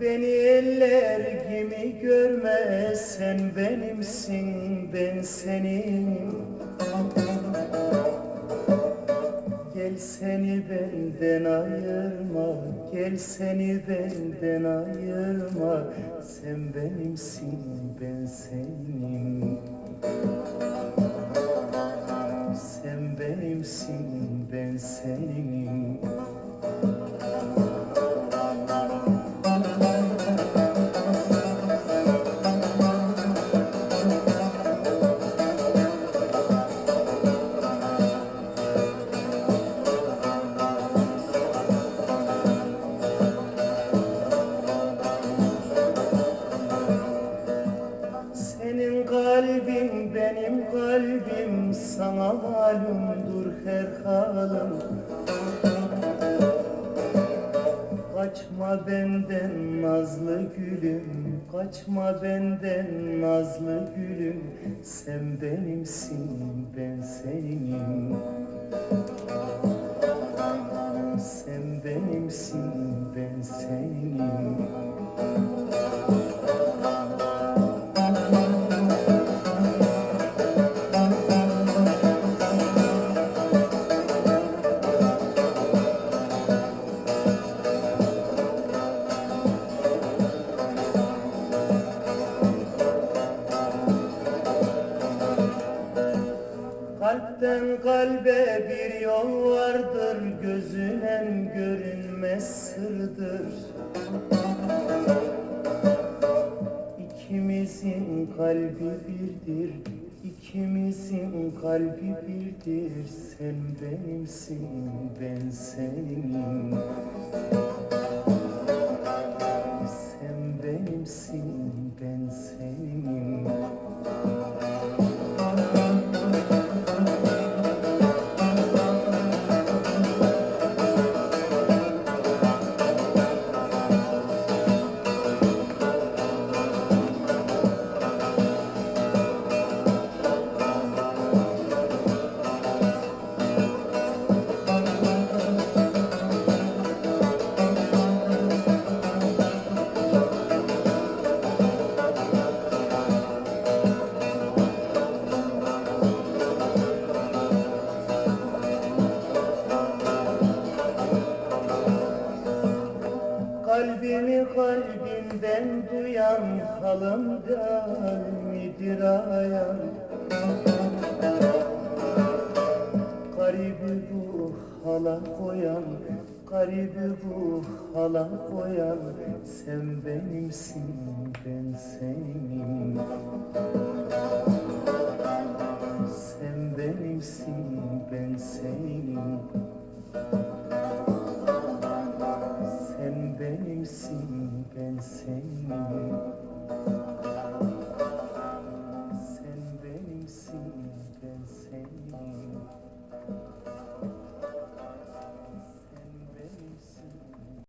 Beni eller gibi görme sen benimsin ben senin. Gel seni benden ayırma Gel seni benden ayırma. Sen benimsin ben senin. Sen benimsin ben Senin her halim Kaçma benden nazlı gülüm Kaçma benden nazlı gülüm. Sen benimsin ben senin Kalpten kalbe bir yol vardır Gözünen görünmez sırdır. İkimizin kalbi birdir İkimizin kalbi birdir. Sen benimsin ben senin Kalbimi kalbinden duyan halım der midir ayan Garibi bu hala koyan Garibi bu hala koyan Sen benimsin ben senin